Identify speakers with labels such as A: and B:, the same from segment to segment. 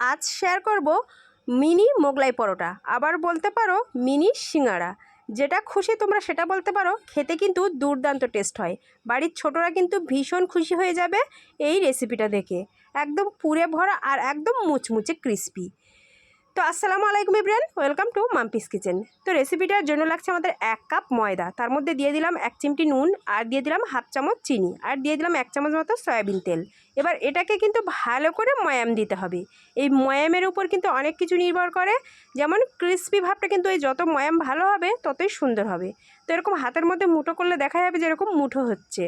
A: আজ শেয়ার করব মিনি মোগলাই পরোটা। আবার বলতে পারো মিনি সিঙ্গাড়া। যেটা খুশি তোমরা সেটা বলতে পারো, খেতে কিন্তু দুর্দান্ত টেস্ট হয়। বাড়ির ছোটরা কিন্তু ভীষণ খুশি হয়ে যাবে এই রেসিপিটা দেখে। একদম পুরে ভরা আর একদম মুচমুচে ক্রিস্পি তো আসসালামু আলাইকুম Ibran welcome to Mampi's kitchen তো রেসিপিটার জন্য লাগছে আমাদের এক কাপ ময়দা। তার মধ্যে দিয়ে দিলাম এক চিমটি নুন আর দিয়ে দিলাম হাফ চামচ চিনি। আর দিয়ে দিলাম এক চামচ মতো সয়াবিন তেল। এবার এটাকে কিন্তু ভালো করে ময়াম দিতে হবে। এই ময়ামের উপর কিন্তু অনেক কিছু নির্ভর করে। যেমন ক্রিস্পি ভাবটা কিন্তু এই যত ময়াম ভালো হবে, ততই সুন্দর হবে। তো এরকম হাতের মধ্যে মুঠো করলে দেখা যাবে যে এরকম মুঠো হচ্ছে।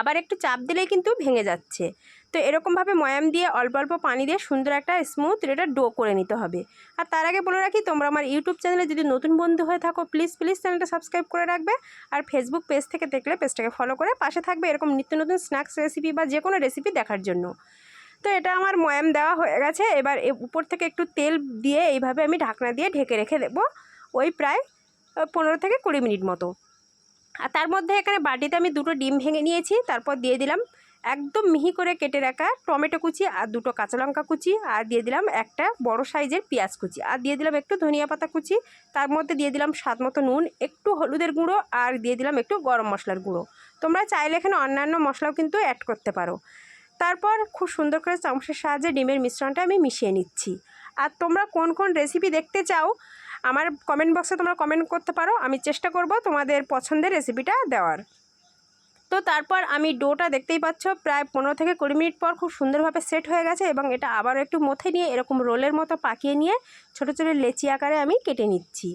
A: আবার একটু চাপ দিলেই কিন্তু ভেঙে যাচ্ছে। তো এরকমভাবে ময়াম দিয়ে অল্প অল্প পানি দিয়ে সুন্দর একটা স্মুথ এটা ডো করে নিতে হবে। আর তার আগে বলে রাখি, তোমরা আমার ইউটিউব চ্যানেলে যদি নতুন বন্ধু হয়ে থাকো প্লিজ প্লিজ চ্যানেলটা সাবস্ক্রাইব করে রাখবে। আর ফেসবুক পেজ থেকে দেখলে পেজটাকে ফলো করে পাশে থাকবে এরকম নিত্য নতুন স্ন্যাক্স রেসিপি বা যে কোনো রেসিপি দেখার জন্য। তো এটা আমার ময়াম দেওয়া হয়ে গেছে। এবার উপর থেকে একটু তেল দিয়ে এইভাবে আমি ঢাকনা দিয়ে ঢেকে রেখে দেবো ওই প্রায় পনেরো থেকে কুড়ি মিনিট মতো। আর তার মধ্যে এখানে বাটিতে আমি দুটো ডিম ভেঙে নিয়েছি, তারপর দিয়ে দিলাম একদম মিহি করে কেটে রাখা টমেটো কুচি আর দুটো কাঁচা লঙ্কা কুচি আর দিয়ে দিলাম একটা বড় সাইজের পেঁয়াজ কুচি আর দিয়ে দিলাম একটু ধনিয়া পাতা কুচি, তার মধ্যে দিয়ে দিলাম স্বাদ মতো নুন, একটু হলুদের গুঁড়ো আর দিয়ে দিলাম একটু গরম মশলার গুঁড়ো। তোমরা চাইলে এখানে অন্যান্য মশলাও কিন্তু অ্যাড করতে পারো। তারপর খুব সুন্দর করে চামচের সাহায্যে ডিমের মিশ্রণটা আমি মিশিয়ে নিচ্ছি। আর তোমরা কোন কোন রেসিপি দেখতে চাও আমার কমেন্ট বক্সে তোমরা কমেন্ট করতে পারো। আমি চেষ্টা করব তোমাদের পছন্দের রেসিপিটা দেওয়ার। তো তারপর আমি ডোটা দেখতেই পাচ্ছ, প্রায় পনেরো থেকে কুড়ি মিনিট পর খুব সুন্দরভাবে সেট হয়ে গেছে এবং এটা আবারও একটু মথে নিয়ে এরকম রোলের মতো পাকিয়ে নিয়ে ছোটো ছোটো লেচি আকারে আমি কেটে নিচ্ছি।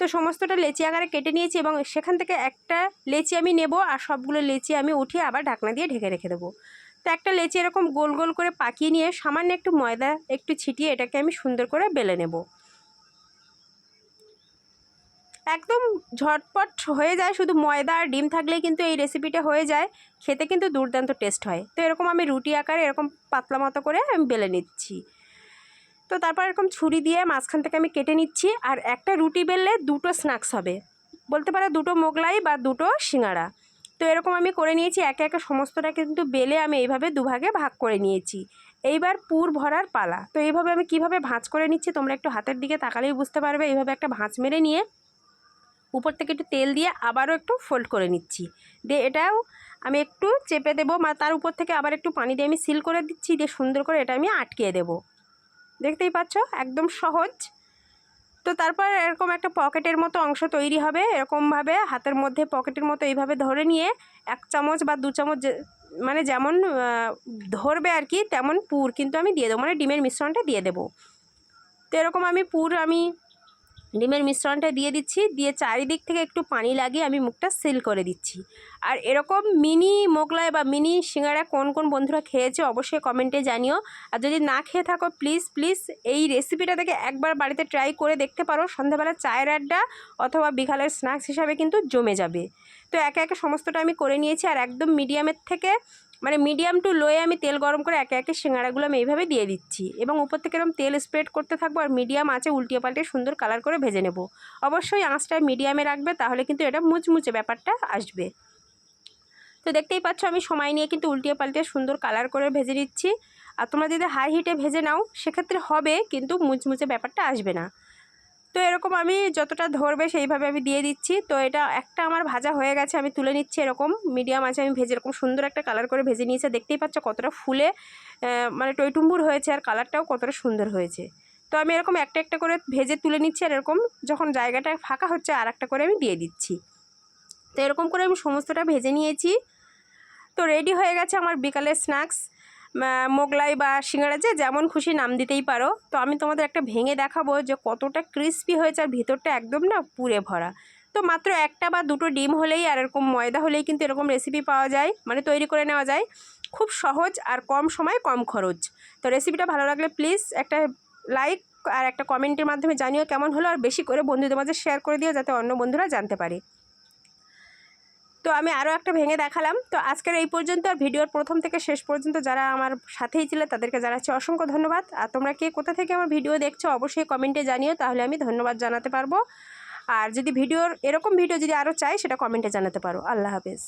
A: তো সমস্তটা লেচি আকারে কেটে নিয়েছি এবং সেখান থেকে একটা লেচি আমি নেব আর সবগুলো লেচি আমি উঠিয়ে আবার ঢাকনা দিয়ে ঢেকে রেখে দেবো। তো একটা লেচি এরকম গোল গোল করে পাকিয়ে নিয়ে সামান্য একটু ময়দা একটু ছিটিয়ে এটাকে আমি সুন্দর করে বেলে নেব। একদম ঝটপট হয়ে যায়। শুধু ময়দা আর ডিম থাকলেই কিন্তু এই রেসিপিটা হয়ে যায়। খেতে কিন্তু দুর্দান্ত টেস্ট হয়। তো এরকম আমি রুটি আকারে এরকম পাতলা মতো করে আমি বেলে নিচ্ছি। তো তারপর এরকম ছুরি দিয়ে মাঝখান থেকে আমি কেটে নিচ্ছি। আর একটা রুটি বেললে দুটো স্ন্যাক্স হবে। বলতে পারে দুটো মোগলাই বা দুটো সিঙ্গাড়া। তো এরকম আমি করে নিয়েছি। একে একে সমস্তটা কিন্তু বেলে আমি এইভাবে দুভাগে ভাগ করে নিয়েছি। এইবার পুর ভরার পালা। তো এইভাবে আমি কীভাবে ভাঁজ করে নিচ্ছি তোমরা একটু হাতের দিকে তাকালেই বুঝতে পারবে। এইভাবে একটা ভাঁজ মেরে নিয়ে উপর থেকে একটু তেল দিয়ে আবারও একটু ফোল্ড করে নিচ্ছি। দিয়ে এটাও আমি একটু চেপে দেবো মানে তার উপর থেকে আবার একটু পানি দিয়ে আমি সিল করে দিচ্ছি, দিয়ে সুন্দর করে এটা আমি আটকিয়ে দেবো। দেখতেই পাচ্ছ? একদম সহজ। তো তারপর এরকম একটা পকেটের মতো অংশ তৈরি হবে, এরকমভাবে হাতের মধ্যে পকেটের মতো এইভাবে ধরে নিয়ে এক চামচ বা দু চামচ মানে যেমন ধরবে আর কি, তেমন পুর কিন্তু আমি দিয়ে দেবো মানে ডিমের মিশ্রণটা দিয়ে দেবো। তো এরকম আমি পুর আমি ডিমের মিশ্রণটা দিয়ে দিচ্ছি, দিয়ে চারিদিক থেকে একটু পানি লাগিয়ে আমি মুখটা সিল করে দিচ্ছি। আর এরকম মিনি মোগলাই বা মিনি সিঙ্গারা কোন কোন বন্ধুরা খেয়েছে অবশ্যই কমেন্টে জানিও। আর যদি না খেয়ে থাকো প্লিজ প্লিজ এই রেসিপিটা থেকে একবার বাড়িতে ট্রাই করে দেখতে পারো। সন্ধ্যাবেলা চায়ের আড্ডা অথবা বিকালের স্ন্যাক্স হিসাবে কিন্তু জমে যাবে। তো একে একে সমস্তটা আমি করে নিয়েছি আর একদম মিডিয়ামের থেকে মানে মিডিয়াম টু লোয়ে আমি তেল গরম করে একে একে সিঙ্গাড়াগুলো আমি এইভাবে দিয়ে দিচ্ছি এবং উপর থেকে এরকম তেল স্প্রেড করতে থাকব আর মিডিয়াম আছে উল্টিয়ে পাল্টে সুন্দর কালার করে ভেজে নেব। অবশ্যই আঁচটা মিডিয়ামে রাখবে, তাহলে কিন্তু এটা মুচমুচে ব্যাপারটা আসবে। তো দেখতেই পাচ্ছ আমি সময় নিয়ে কিন্তু উল্টিয়ে পাল্টে সুন্দর কালার করে ভেজে নিচ্ছি। আর তোমরা যদি হাই হিটে ভেজে নাও, সেক্ষেত্রে হবে কিন্তু মুচমুচে ব্যাপারটা আসবে না। তো এরকম আমি যতটা ধরবে সেইভাবে আমি দিয়ে দিচ্ছি। তো এটা একটা আমার ভাজা হয়ে গেছে, আমি তুলে নিচ্ছি এরকম। মিডিয়াম আছে, আমি ভেজে এরকম সুন্দর একটা কালার করে ভেজে নিয়েছে। দেখতেই পাচ্ছ কতটা ফুলে মানে টইটুম্বুর হয়েছে আর কালারটাও কতটা সুন্দর হয়েছে। তো আমি এরকম একটা একটা করে ভেজে তুলে নিচ্ছি আর এরকম যখন জায়গাটা ফাঁকা হচ্ছে আর একটা করে আমি দিয়ে দিচ্ছি। তো এরকম করে আমি সমস্তটা ভেজে নিয়েছি। তো রেডি হয়ে গেছে আমার বিকালের স্ন্যাক্স মোগলাই বা সিঙ্গারা যে যেমন খুশি নাম দিতেই পারো। তো আমি তোমাদের একটা ভেঙে দেখাবো যে কতটা ক্রিস্পি হয়েছে আর ভিতরটা একদম না পুড়ে ভরা। তো মাত্র একটা বা দুটো ডিম হলেই আর এরকম ময়দা হলেই কিন্তু এরকম রেসিপি পাওয়া যায়। মানে তৈরি করে নেওয়া যায়। খুব সহজ আর কম সময় কম খরচ। তো রেসিপিটা ভালো লাগলে প্লিজ একটা লাইক আর একটা কমেন্টের মাধ্যমে জানিও কেমন হলো। আর বেশি করে বন্ধুদের মাঝে শেয়ার করে দিও যাতে অন্য বন্ধুরা জানতে পারে। তো আমি আরও একটা ভেঙে দেখালাম। তো আজকের এই পর্যন্ত আর ভিডিওর প্রথম থেকে শেষ পর্যন্ত যারা আমার সাথেই ছিল তাদেরকে জানাচ্ছি অসংখ্য ধন্যবাদ। আর তোমরা কে কোথা থেকে আমার ভিডিও দেখছ অবশ্যই কমেন্টে জানিও, তাহলে আমি ধন্যবাদ জানাতে পারব। আর যদি ভিডিওর এরকম ভিডিও যদি আরও চাই, সেটা কমেন্টে জানাতে পারো। আল্লাহ হাফেজ।